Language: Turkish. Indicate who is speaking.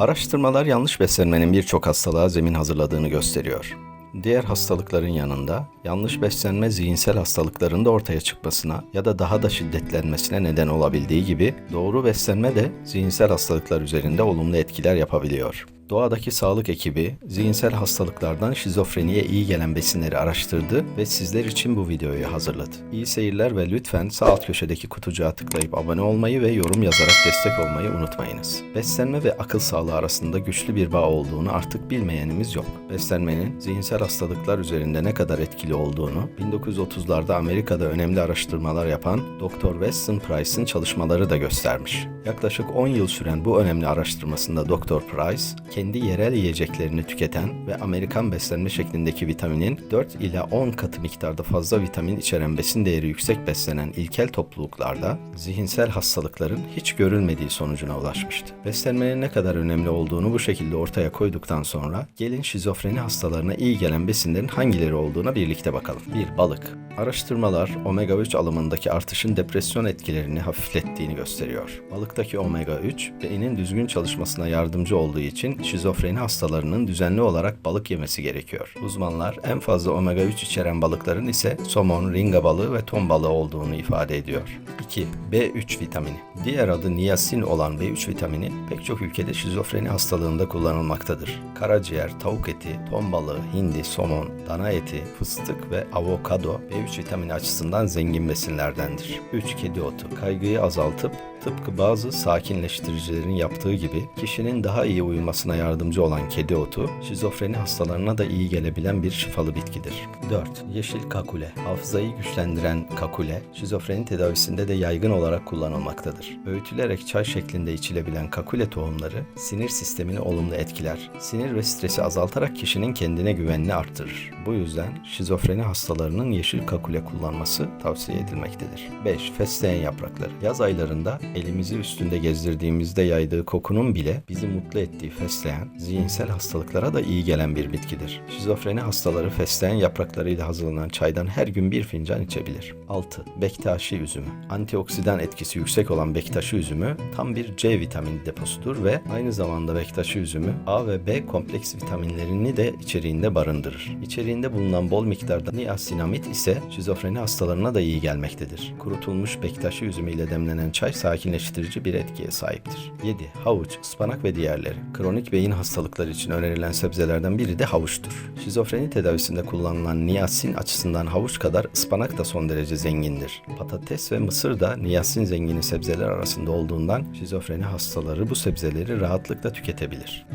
Speaker 1: Araştırmalar yanlış beslenmenin birçok hastalığa zemin hazırladığını gösteriyor. Diğer hastalıkların yanında yanlış beslenme zihinsel hastalıkların da ortaya çıkmasına ya da daha da şiddetlenmesine neden olabildiği gibi doğru beslenme de zihinsel hastalıklar üzerinde olumlu etkiler yapabiliyor. Doğadaki sağlık ekibi zihinsel hastalıklardan şizofreniye iyi gelen besinleri araştırdı ve sizler için bu videoyu hazırladı. İyi seyirler ve lütfen sağ alt köşedeki kutucuğa tıklayıp abone olmayı ve yorum yazarak destek olmayı unutmayınız. Beslenme ve akıl sağlığı arasında güçlü bir bağ olduğunu artık bilmeyenimiz yok. Beslenmenin zihinsel hastalıklar üzerinde ne kadar etkili olduğunu 1930'larda Amerika'da önemli araştırmalar yapan Dr. Weston Price'ın çalışmaları da göstermiş. Yaklaşık 10 yıl süren bu önemli araştırmasında Dr. Price, kendi yerel yiyeceklerini tüketen ve Amerikan beslenme şeklindeki vitaminin 4 ila 10 katı miktarda fazla vitamin içeren besin değeri yüksek beslenen ilkel topluluklarda zihinsel hastalıkların hiç görülmediği sonucuna ulaşmıştı. Beslenmenin ne kadar önemli olduğunu bu şekilde ortaya koyduktan sonra gelin şizofreni hastalarına iyi gelen besinlerin hangileri olduğuna birlikte bakalım. 1. Balık. Araştırmalar omega 3 alımındaki artışın depresyon etkilerini hafiflettiğini gösteriyor. Balıktaki omega 3 beynin düzgün çalışmasına yardımcı olduğu için şizofreni hastalarının düzenli olarak balık yemesi gerekiyor. Uzmanlar en fazla omega 3 içeren balıkların ise somon, ringa balığı ve ton balığı olduğunu ifade ediyor. 2. B3 vitamini. Diğer adı niyasin olan B3 vitamini pek çok ülkede şizofreni hastalığında kullanılmaktadır. Karaciğer, tavuk eti, ton balığı, hindi, somon, dana eti, fıstık ve avokado B3 vitamini açısından zengin besinlerdendir. 3. Kedi otu. Kaygıyı azaltıp tıpkı bazı sakinleştiricilerin yaptığı gibi kişinin daha iyi uyumasına yardımcı olan kedi otu, şizofreni hastalarına da iyi gelebilen bir şifalı bitkidir. 4. Yeşil kakule. Hafızayı güçlendiren kakule, şizofreni tedavisinde de yaygın olarak kullanılmaktadır. Öğütülerek çay şeklinde içilebilen kakule tohumları sinir sistemini olumlu etkiler. Sinir ve stresi azaltarak kişinin kendine güvenini arttırır. Bu yüzden şizofreni hastalarının yeşil kakule kullanması tavsiye edilmektedir. 5. Fesleğen yaprakları. Yaz aylarında elimizi üstünde gezdirdiğimizde yaydığı kokunun bile bizi mutlu ettiği fesleğen, zihinsel hastalıklara da iyi gelen bir bitkidir. Şizofreni hastaları fesleğen yapraklarıyla hazırlanan çaydan her gün bir fincan içebilir. 6. Bektaşi üzümü. Antioksidan etkisi yüksek olan bektaşi üzümü tam bir C vitamini deposudur ve aynı zamanda bektaşi üzümü A ve B kompleks vitaminlerini de içeriğinde barındırır. İçeriğinde bulunan bol miktarda niasinamid ise şizofreni hastalarına da iyi gelmektedir. Kurutulmuş bektaşi üzümü ile demlenen çay sakinleştirici bir etkiye sahiptir. 7. Havuç, ıspanak ve diğerleri. Kronik beyin hastalıkları için önerilen sebzelerden biri de havuçtur. Şizofreni tedavisinde kullanılan niasin açısından havuç kadar ıspanak da son derece zengindir. Patates ve mısır da niasin zengini sebzeler arasında olduğundan şizofreni hastaları bu sebzeleri rahatlıkla tüketebilir.